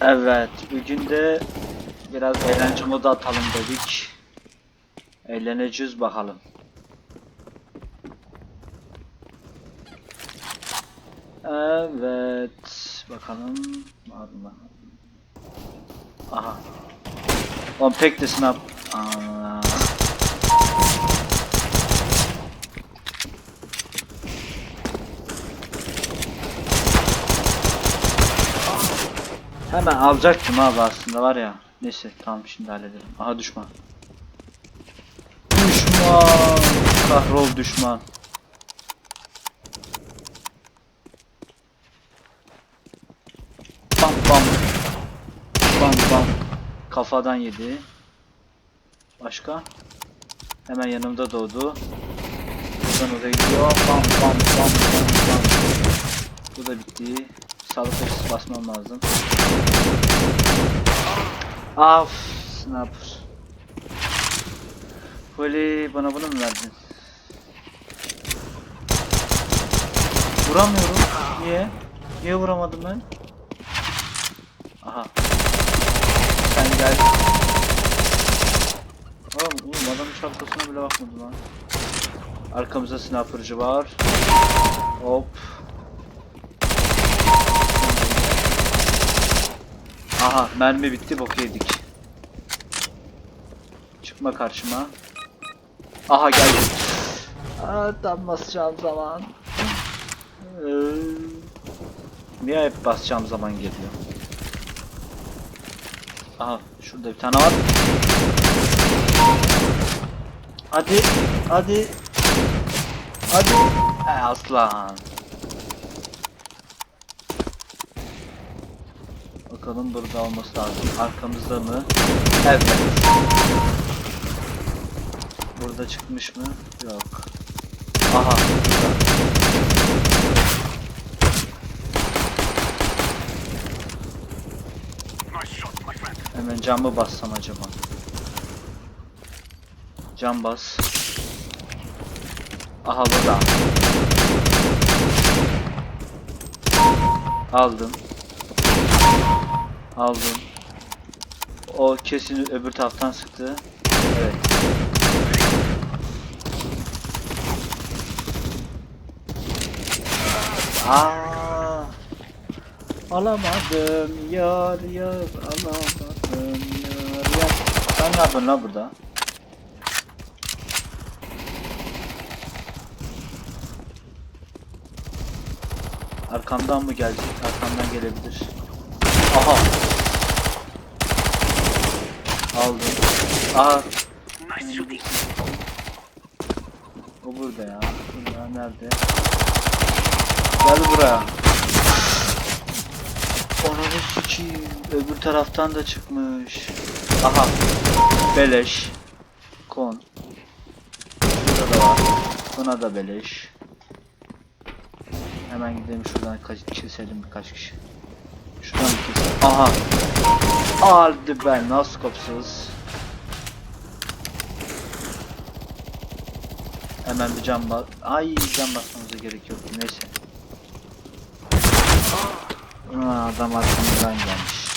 Evet, bugün de biraz eğlence modu atalım dedik. Eğleneceğiz bakalım. Evet, bakalım var? Aha. Lan pek de snap. Aa. Hemen alacaktım abi aslında var ya. Neyse tamam şimdi hallederim. Aha düşman. Düşman. Kahrol düşman. Bam bam. Bam bam. Kafadan yedi. Başka? Hemen yanımda doğdu. Buradan oraya gidiyor. Bam bam bam bam bam. Bu da bitti. Sağlık açısı basmam lazım. Af, sniper. Böyle bana bunu mu verdin? Vuramıyorum. Niye? Niye vuramadım ben? Aha. Sen gel. Oğlum, oğlum adamın şapkasına bile bakmadım lan. Arkamızda sniper'cı var. Hop. Aha mermi bitti bok yedik. Çıkma karşıma. Aha geldi. Aa, tam basacağım zaman. Ee, niye hep basacağım zaman geliyor? Aha şurada bir tane var. Hadi hadi hadi. He, aslan. Bakalım burada olması lazım. Arkamızda mı? Evet. Burada çıkmış mı? Yok. Aha. Hemen cam mı bassam acaba? Cam bas. Aha burada. Aldım. Aldım. O kesin öbür taraftan sıktı. Evet. Aa! Alamadım yar yar alamadım yar yar. Sen ne yapıyorsun lan burada? Arkamdan mı gelecek? Arkamdan gelebilir. Aha. Aldım. Aha. O burada ya. Burada nerede? Gel buraya. Ananı sikeyim. Öbür taraftan da çıkmış. Aha. Beleş. Kon. Burada da var. Buna da beleş. Hemen gidelim şuradan kaç keselim birkaç kişi. Şuradan keselim. Aha. Aldı ben nasıl kopsuz. Hemen bir cam bas. Ay cam basmamıza gerek yok. Neyse. Aa, adam arkamızdan gelmiş.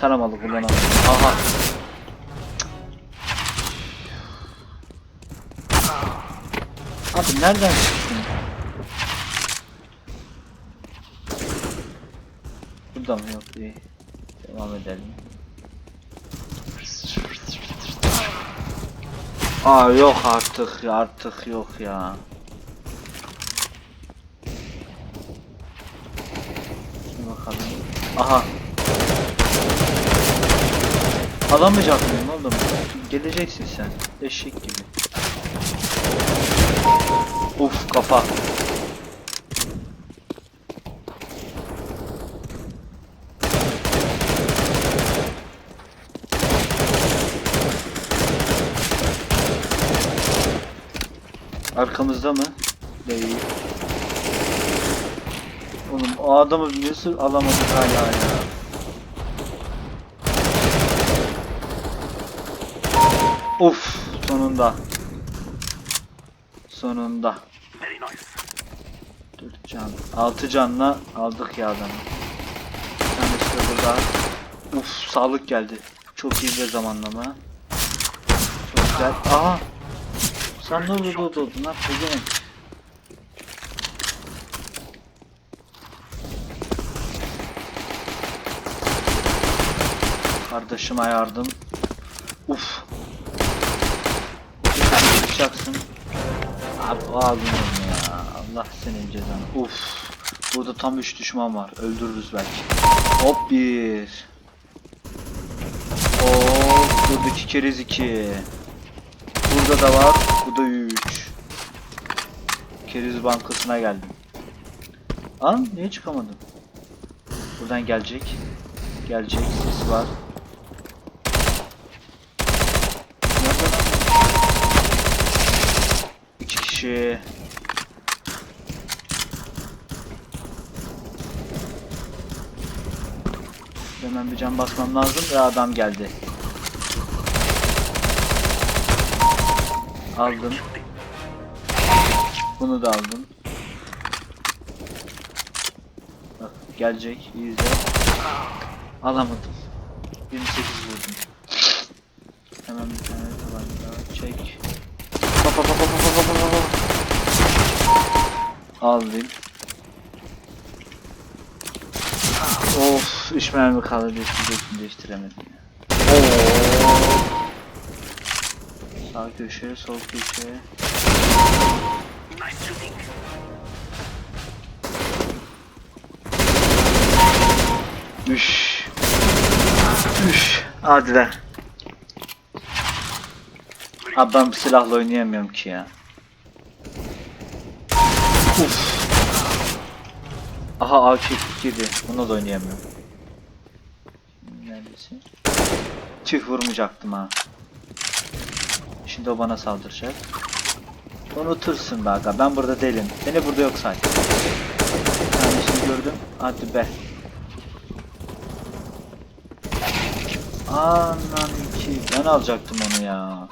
Taramalı kullanamadım. Aha. Abi nereden çıktın? Burada mı yok iyi. Devam edelim. Aa yok artık artık yok ya. Şuna bakalım. Aha. Alamayacak mıyım oğlum? Geleceksin sen. Eşek gibi. Uf kafa. Arkamızda mı? Değil. Oğlum o adamı nasıl alamadık hala ya. Uf sonunda. Sonunda. 4 can. 6 canla aldık ya adamı. Bir tanesi de burada. Uf sağlık geldi. Çok iyi bir zamanlama. Çok güzel. Aha. Sen ne oldu oldu oldu lan Pegen. Kardeşime yardım. Uf. Çıkacaksın. Abi abim ya. Allah senin cezanı. Uf. Burada tam 3 düşman var. Öldürürüz belki. Hop bir. Hop. Burada iki keriz iki. Burada da var. Bu da 3. Keriz bankasına geldim. Lan niye çıkamadım? Buradan gelecek. Gelecek. Ses var. İki kişi. Hemen bir can basmam lazım ve adam geldi. Aldım. Bunu da aldım. Bak gelecek. izle. Alamadım. 28 vurdum. Hemen bir tane tabanca çek. Hop hop hop hop hop hop hop hop. Aldım. Of, üç mermi kaldı değiştiremedim ya. Köşe, sol köşe. Üş. Üş. Hadi lan. Abi ben silahla oynayamıyorum ki ya. Uf. Aha AK-47. Bunu da oynayamıyorum. Neredesin? Tüh vurmayacaktım ha. Şimdi o bana saldıracak. Unutursun be aga. Ben burada değilim. Beni burada yok say. Bir tanesini gördüm. Hadi be. Anan ki. Ben alacaktım onu ya.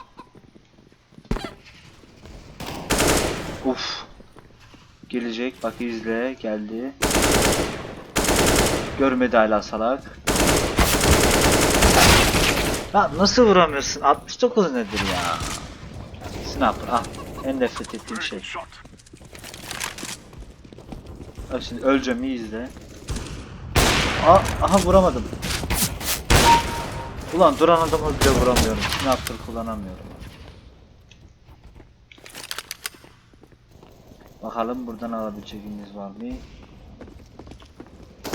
Uf. Gelecek. Bak izle. Geldi. Görmedi hala salak. Ya nasıl vuramıyorsun? 69 nedir ya? Sniper ah. En nefret ettiğim şey. Bak şimdi öleceğim iyi izle. Aa, aha vuramadım. Ulan duran adamı bile vuramıyorum. Sniper kullanamıyorum. Bakalım buradan alabileceğimiz var mı?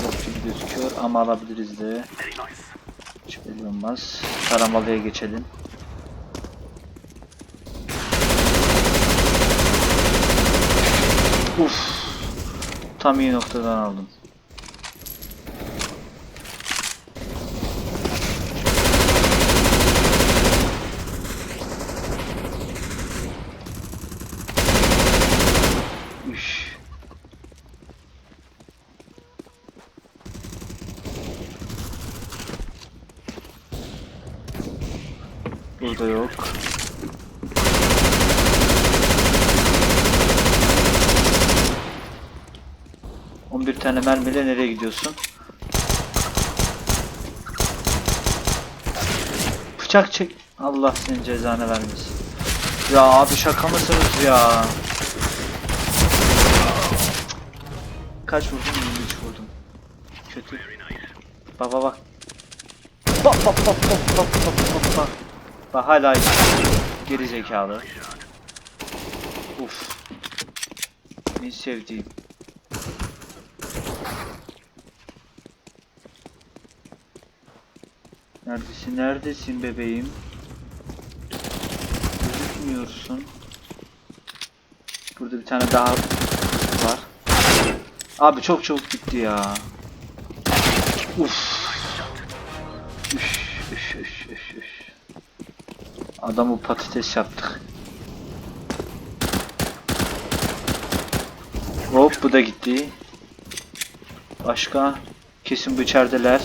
Yok gibi gözüküyor ama alabiliriz de. Hiç belli olmaz. Taramalıya geçelim. Uf. Tam iyi noktadan aldım. Burada yok. On bir tane mermiyle nereye gidiyorsun? Bıçak çek. Allah senin cezanı vermesin. Ya abi şaka mısınız ya? Kaç vurdum? 23 vurdum. Kötü. Baba bak. Bak bak bak bak bak bak bak bak. Bak hala geri zekalı. Uf. En sevdiğim. Neredesin? Neredesin bebeğim? Gözükmüyorsun. Burada bir tane daha var. Abi çok çabuk gitti ya. Uf. Adamı patates yaptık. Hop bu da gitti. Başka? Kesin bu içerideler.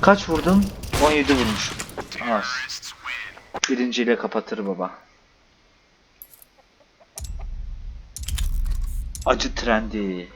Kaç vurdum? 17 vurmuş. Az. Birinciyle kapatır baba. Acı trendi.